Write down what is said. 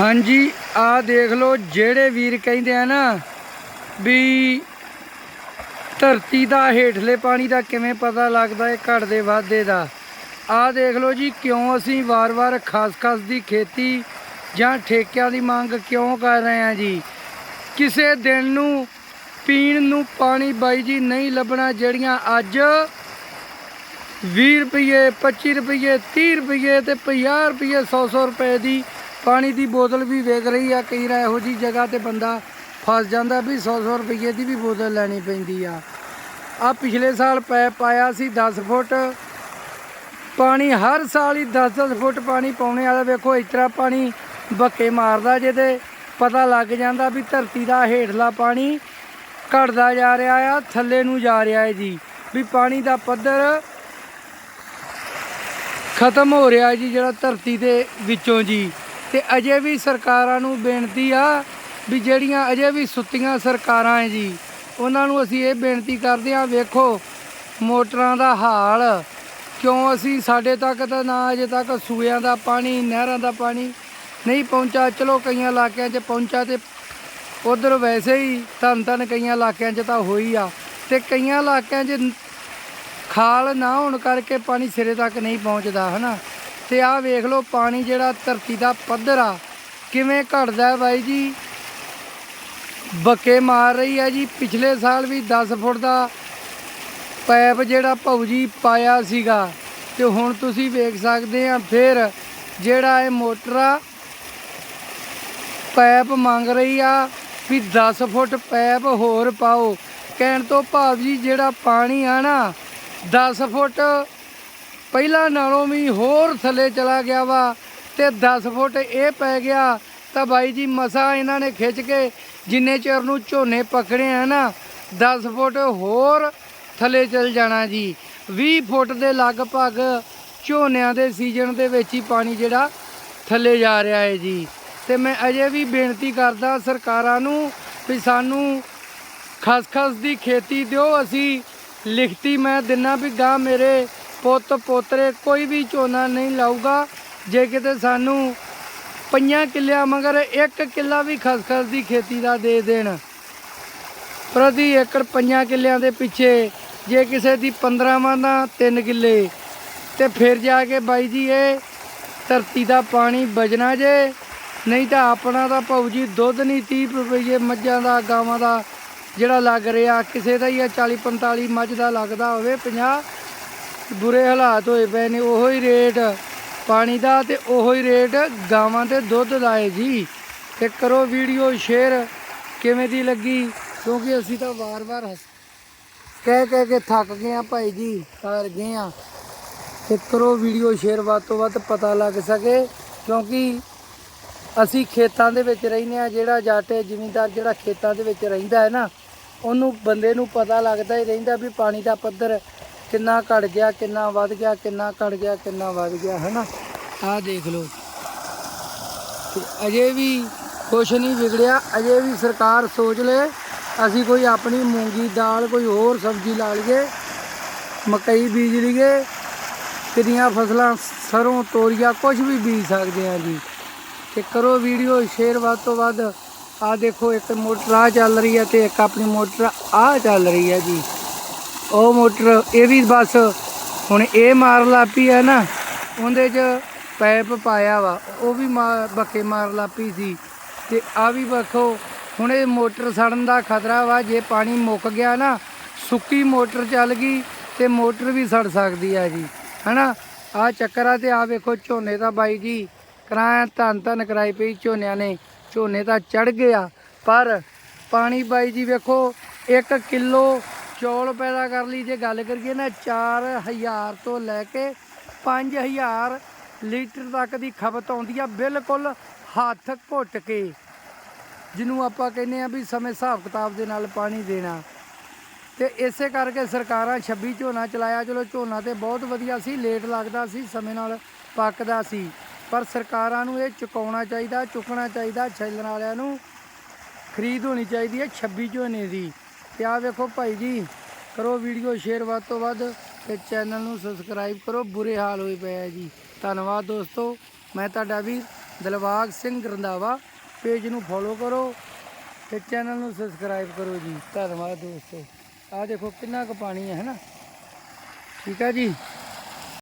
ਹਾਂਜੀ ਆ ਦੇਖ ਲਓ, ਜਿਹੜੇ ਵੀਰ ਕਹਿੰਦੇ ਆ ਨਾ ਵੀ ਧਰਤੀ ਦਾ ਹੇਠਲੇ ਪਾਣੀ ਦਾ ਕਿਵੇਂ ਪਤਾ ਲੱਗਦਾ ਹੈ ਘਟਦੇ ਵਾਧੇ ਦਾ। ਆ ਦੇਖ ਲਓ ਜੀ, ਕਿਉਂ ਅਸੀਂ ਵਾਰ-ਵਾਰ ਖਾਸ-ਖਾਸ ਦੀ ਖੇਤੀ ਜਾਂ ਠੇਕਿਆਂ ਦੀ ਮੰਗ ਕਿਉਂ ਕਰ ਰਹੇ ਹਾਂ ਜੀ? ਕਿਸੇ ਦਿਨ ਨੂੰ, ਪੀਣ ਨੂੰ ਪਾਣੀ ਬਾਈ ਜੀ ਨਹੀਂ ਲੱਭਣਾ, ਜਿਹੜੀਆਂ ਅੱਜ 20 ਰੁਪਏ 25 ਰੁਪਏ 30 ਰੁਪਏ ਤੇ 50 ਰੁਪਏ 100 100 ਰੁਪਏ ਦੀ ਪਾਣੀ ਦੀ ਬੋਤਲ ਵੀ ਵੇਚ ਰਹੀ ਆ, ਕਈ ਰਾ ਇਹੋ ਜੀ ਜਗ੍ਹਾ ਤੇ ਬੰਦਾ ਫਸ ਜਾਂਦਾ ਵੀ 100 100 ਰੁਪਏ ਦੀ ਵੀ ਬੋਤਲ ਲੈਣੀ ਪੈਂਦੀ ਆ। ਆ ਪਿਛਲੇ ਸਾਲ ਪੈਪ ਪਾਇਆ ਸੀ 10 ਫੁੱਟ। ਪਾਣੀ ਹਰ ਸਾਲ ਹੀ 10-10 ਫੁੱਟ ਪਾਣੀ ਪਾਉਣੇ ਵਾਲਾ, ਵੇਖੋ ਇਸ ਤਰ੍ਹਾਂ ਪਾਣੀ ਬੱਕੇ ਮਾਰਦਾ ਜਿਹਦੇ ਪਤਾ ਲੱਗ ਜਾਂਦਾ ਵੀ ਧਰਤੀ ਦਾ ਹੇਠਲਾ ਪਾਣੀ ਘਟਦਾ ਜਾ ਰਿਹਾ ਆ, ਥੱਲੇ ਨੂੰ ਜਾ ਰਿਹਾ ਹੈ ਜੀ। ਵੀ ਪਾਣੀ ਦਾ ਪੱਧਰ ਖਤਮ ਹੋ ਰਿਹਾ ਜੀ, ਜਿਹੜਾ ਧਰਤੀ ਦੇ ਵਿੱਚੋਂ ਜੀ। ਤੇ ਅਜੇ ਵੀ ਸਰਕਾਰਾਂ ਨੂੰ ਬੇਨਤੀ ਆ ਵੀ ਜਿਹੜੀਆਂ ਅਜੇ ਵੀ ਸੁੱਤੀਆਂ ਸਰਕਾਰਾਂ ਹੈ ਜੀ, ਉਹਨਾਂ ਨੂੰ ਅਸੀਂ ਇਹ ਬੇਨਤੀ ਕਰਦੇ ਆ ਵੇਖੋ ਮੋਟਰਾਂ ਦਾ ਹਾਲ, ਕਿਉਂ ਅਸੀਂ ਸਾਡੇ ਤੱਕ ਤਾਂ ਨਾ ਅਜੇ ਤੱਕ ਸੂਇਆਂ ਦਾ ਪਾਣੀ, ਨਹਿਰਾਂ ਦਾ ਪਾਣੀ ਨਹੀਂ ਪਹੁੰਚਾ ਚਲੋ ਕਈਆਂ ਇਲਾਕਿਆਂ 'ਚ ਪਹੁੰਚਾ ਤੇ ਉਧਰ ਵੈਸੇ ਹੀ ਧੰਨ ਧੰਨ ਕਈਆਂ ਇਲਾਕਿਆਂ 'ਚ ਤਾਂ ਹੋਈ ਆ ਤੇ ਕਈਆਂ ਇਲਾਕਿਆਂ 'ਚ ਖਾਲ ਨਾ ਹੋਣ ਕਰਕੇ ਪਾਣੀ ਸਿਰੇ ਤੱਕ ਨਹੀਂ ਪਹੁੰਚਦਾ, ਹਨਾ? ਤੇ ਆਹ ਵੇਖ ਲਓ, ਪਾਣੀ ਜਿਹੜਾ ਧਰਤੀ ਦਾ ਪੱਧਰ ਆ, ਕਿਵੇਂ ਘਟਦਾ ਬਾਈ ਜੀ? ਬੱਕੇ ਮਾਰ ਰਹੀ ਹੈ ਜੀ। ਪਿਛਲੇ ਸਾਲ ਵੀ 10 ਫੁੱਟ ਦਾ ਪੈਪ ਜਿਹੜਾ ਭਾਊ ਜੀ ਪਾਇਆ ਸੀਗਾ, ਤੇ ਹੁਣ ਤੁਸੀਂ ਵੇਖ ਸਕਦੇ ਆ, ਫਿਰ ਜਿਹੜਾ ਇਹ ਮੋਟਰ ਆ ਪੈਪ ਮੰਗ ਰਹੀ ਆ ਵੀ 10 ਫੁੱਟ ਪੈਪ ਹੋਰ ਪਾਓ। ਕਹਿਣ ਤੋਂ ਭਾਵ ਜੀ ਜਿਹੜਾ ਪਾਣੀ ਆ ਨਾ 10 ਫੁੱਟ ਪਹਿਲਾਂ ਨਾਲੋਂ ਵੀ ਹੋਰ ਥੱਲੇ ਚਲਾ ਗਿਆ ਵਾ ਤੇ 10 ਫੁੱਟ ਇਹ ਪੈ ਗਿਆ, ਤਾਂ ਬਾਈ ਜੀ ਮਸਾ ਇਹਨਾਂ ਨੇ ਖਿੱਚ ਕੇ ਜਿੰਨੇ ਚਿਰ ਨੂੰ ਝੋਨੇ ਪਕੜੇ ਆ ਨਾ 10 ਫੁੱਟ ਹੋਰ ਥੱਲੇ ਚਲ ਜਾਣਾ ਜੀ। 20 ਫੁੱਟ ਦੇ ਲਗਭਗ ਝੋਨਿਆਂ ਦੇ ਸੀਜ਼ਨ ਦੇ ਵਿੱਚ ਹੀ ਪਾਣੀ ਜਿਹੜਾ ਥੱਲੇ ਜਾ ਰਿਹਾ ਹੈ ਜੀ। ਤੇ ਮੈਂ ਅਜੇ ਵੀ ਬੇਨਤੀ ਕਰਦਾ ਸਰਕਾਰਾਂ ਨੂੰ ਵੀ ਸਾਨੂੰ ਖਸਖਸ ਦੀ ਖੇਤੀ ਦਿਓ, ਅਸੀਂ ਲਿਖਤੀ ਮੈਂ ਦਿਨਾ ਵੀ ਗਾਂ ਮੇਰੇ ਪੁੱਤ ਪੋਤਰੇ ਕੋਈ ਵੀ ਝੋਨਾ ਨਹੀਂ ਲਾਊਗਾ। ਜੇ ਕਿਤੇ ਸਾਨੂੰ ਪੰਜਾਂ ਕਿੱਲਿਆਂ ਮਗਰ ਇੱਕ ਕਿੱਲਾ ਵੀ ਖਸਖਸ ਦੀ ਖੇਤੀ ਦਾ ਦੇ ਦੇਣ, ਪ੍ਰਤੀ ਏਕੜ ਪੰਜਾਂ ਕਿੱਲਿਆਂ ਦੇ ਪਿੱਛੇ ਜੇ ਕਿਸੇ ਦੀ 15 ਵਾਂ 3 ਕਿੱਲੇ, ਤੇ ਫਿਰ ਜਾ ਕੇ ਬਾਈ ਜੀ ਇਹ ਧਰਤੀ ਦਾ ਪਾਣੀ ਬਜਣਾ ਜੇ, ਨਹੀਂ ਤਾਂ ਆਪਣਾ ਤਾਂ ਭਾਊ ਜੀ ਦੁੱਧ ਨਹੀਂ 30 ਰੁਪਏ ਮੱਝਾਂ ਦਾ, ਗਾਵਾਂ ਦਾ ਜਿਹੜਾ ਲੱਗ ਰਿਹਾ, ਕਿਸੇ ਦਾ ਹੀ ਆ 40 45 ਮੱਝ ਦਾ ਲੱਗਦਾ ਹੋਵੇ 50 ਬੁਰੇ ਹਾਲਾਤ ਹੋਏ ਪਏ ਨੇ, ਉਹੋ ਹੀ ਰੇਟ ਪਾਣੀ ਦਾ ਤੇ ਉਹੋ ਹੀ ਰੇਟ ਗਾਵਾਂ ਤੇ ਦੁੱਧ ਦਾ ਹੈ ਜੀ। ਤੇ ਕਰੋ ਵੀਡੀਓ ਸ਼ੇਅਰ, ਕਿਵੇਂ ਦੀ ਲੱਗੀ? ਕਿਉਂਕਿ ਅਸੀਂ ਤਾਂ ਵਾਰ-ਵਾਰ ਹੱਸ- ਕਹਿ ਕਹਿ ਕੇ ਥੱਕ ਗਏ ਆ ਭਾਈ ਜੀ, ਹਾਰ ਗਏ ਆ ਤੇ ਕਰੋ ਵੀਡੀਓ ਸ਼ੇਅਰ, ਵੱਧ ਤੋਂ ਵੱਧ ਪਤਾ ਲੱਗ ਸਕੇ, ਕਿਉਂਕਿ ਅਸੀਂ ਖੇਤਾਂ ਦੇ ਵਿੱਚ ਰਹਿੰਦੇ ਆ ਜਿਹੜਾ ਜਾਟੇ ਹੈ, ਜ਼ਿਮੀਂਦਾਰ ਜਿਹੜਾ ਖੇਤਾਂ ਦੇ ਵਿੱਚ ਰਹਿੰਦਾ ਹੈ ਨਾ, ਉਹਨੂੰ ਬੰਦੇ ਨੂੰ ਪਤਾ ਲੱਗਦਾ ਹੀ ਰਹਿੰਦਾ ਵੀ ਪਾਣੀ ਦਾ ਪੱਧਰ ਕਿੰਨਾ ਘਟ ਗਿਆ, ਕਿੰਨਾ ਵੱਧ ਗਿਆ, ਕਿੰਨਾ ਘਟ ਗਿਆ, ਕਿੰਨਾ ਵੱਧ ਗਿਆ, ਹੈਨਾ? ਆਹ ਦੇਖ ਲਓ। ਤੇ ਅਜੇ ਵੀ ਕੁਛ ਨਹੀਂ ਵਿਗੜਿਆ, ਅਜੇ ਵੀ ਸਰਕਾਰ ਸੋਚ ਲੇ, ਅਸੀਂ ਕੋਈ ਆਪਣੀ ਮੂੰਗੀ ਦਾਲ, ਕੋਈ ਹੋਰ ਸਬਜ਼ੀ ਲਾ ਲਈਏ, ਮਕਈ ਬੀਜ ਲਈਏ, ਕਿੰਨੀਆਂ ਫਸਲਾਂ ਸਰੋਂ, ਤੋਰੀਆ ਕੁਝ ਵੀ ਬੀਜ ਸਕਦੇ ਆ ਜੀ। ਤੇ ਕਰੋ ਵੀਡੀਓ, ਸ਼ੇਅਰ ਵੱਧ ਤੋਂ ਵੱਧ। ਆ ਦੇਖੋ, ਇੱਕ ਮੋਟਰ ਆ ਚੱਲ ਰਹੀ ਹੈ ਤੇ ਇੱਕ ਆਪਣੀ ਮੋਟਰ ਆ ਚੱਲ ਰਹੀ ਹੈ ਜੀ। ਉਹ ਮੋਟਰ, ਇਹ ਵੀ ਬਸ, ਹੁਣ ਇਹ ਮਾਰ ਲਾਪੀ ਹੈ ਨਾ, ਉਹਦੇ 'ਚ ਪੈਪ ਪਾਇਆ ਵਾ, ਉਹ ਵੀ ਮਾ- ਬੱਕੇ ਮਾਰ ਲਾਪੀ ਸੀ। ਤੇ ਆ ਵੀ ਵੇਖੋ, ਹੁਣ ਇਹ ਮੋਟਰ ਸੜਨ ਦਾ ਖਤਰਾ ਵਾ, ਜੇ ਪਾਣੀ ਮੁੱਕ ਗਿਆ ਨਾ, ਸੁੱਕੀ ਮੋਟਰ ਚੱਲ ਗਈ, ਤੇ ਮੋਟਰ ਵੀ ਸੜ ਸਕਦੀ ਆ ਜੀ, ਹਨਾ? ਆ ਚੱਕਰ ਆ ਤੇ ਆ ਵੇਖੋ, ਝੋਨੇ ਦਾ ਬਾਈ ਜੀ, ਕਰਾਇਆ ਧੰਨ ਧੰਨ ਕਰਾਈ ਪਈ ਝੋਨਿਆਂ ਨੇ, ਝੋਨੇ ਤਾਂ ਚੜ ਗਿਆ, ਪਰ ਪਾਣੀ ਬਾਈ ਜੀ ਵੇਖੋ 1 ਕਿਲੋ ਚੌਲ ਪੈਦਾ ਕਰਨ ਲਈ। ਜੇ ਗੱਲ ਕਰੀਏ ਨਾ 4000 ਤੋਂ ਲੈ ਕੇ 5000 ਲੀਟਰ ਤੱਕ ਦੀ ਖਪਤ ਆਉਂਦੀ ਆ, ਬਿਲਕੁਲ ਹੱਥ ਘੁੱਟ ਕੇ, ਜਿਹਨੂੰ ਆਪਾਂ ਕਹਿੰਦੇ ਆ ਵੀ ਸਮੇਂ ਹਿਸਾਬ ਕਿਤਾਬ ਦੇ ਨਾਲ ਪਾਣੀ ਦੇਣਾ। ਤੇ ਇਸੇ ਕਰਕੇ ਸਰਕਾਰਾਂ 26 ਝੋਨਾ ਚਲਾਇਆ। ਚਲੋ ਝੋਨਾ ਤੇ ਬਹੁਤ ਵਧੀਆ ਸੀ, ਲੇਟ ਲੱਗਦਾ ਸੀ, ਸਮੇਂ ਨਾਲ ਪੱਕਦਾ ਸੀ। ਪਰ ਸਰਕਾਰਾਂ ਨੂੰ ਇਹ ਚੁਕਾਉਣਾ ਚਾਹੀਦਾ, ਚੁੱਕਣਾ ਚਾਹੀਦਾ, ਛੱਲਣ ਵਾਲਿਆਂ ਨੂੰ ਖਰੀਦ ਹੋਣੀ ਚਾਹੀਦੀ ਹੈ 26 ਝੋਨੇ ਦੀ। ਤੇ ਆ ਵੇਖੋ ਭਾਈ ਜੀ, ਕਰੋ ਵੀਡੀਓ ਸ਼ੇਅਰ ਵੱਧ ਤੋਂ ਵੱਧ ਤੇ ਚੈਨਲ ਨੂੰ ਸਬਸਕ੍ਰਾਈਬ ਕਰੋ, ਬੁਰੇ ਹਾਲ ਹੋਏ ਪਏ ਆ ਜੀ। ਧੰਨਵਾਦ ਦੋਸਤੋ, ਮੈਂ ਤੁਹਾਡਾ ਵੀ ਦਿਲਬਾਗ ਸਿੰਘ ਰੰਧਾਵਾ, ਪੇਜ ਨੂੰ ਫੋਲੋ ਕਰੋ ਤੇ ਚੈਨਲ ਨੂੰ ਸਬਸਕ੍ਰਾਈਬ ਕਰੋ ਜੀ। ਧੰਨਵਾਦ ਦੋਸਤੋ। ਆ ਦੇਖੋ ਕਿੰਨਾ ਕੁ ਪਾਣੀ ਹੈ ਹੈ ਨਾ? ਠੀਕ ਹੈ ਜੀ?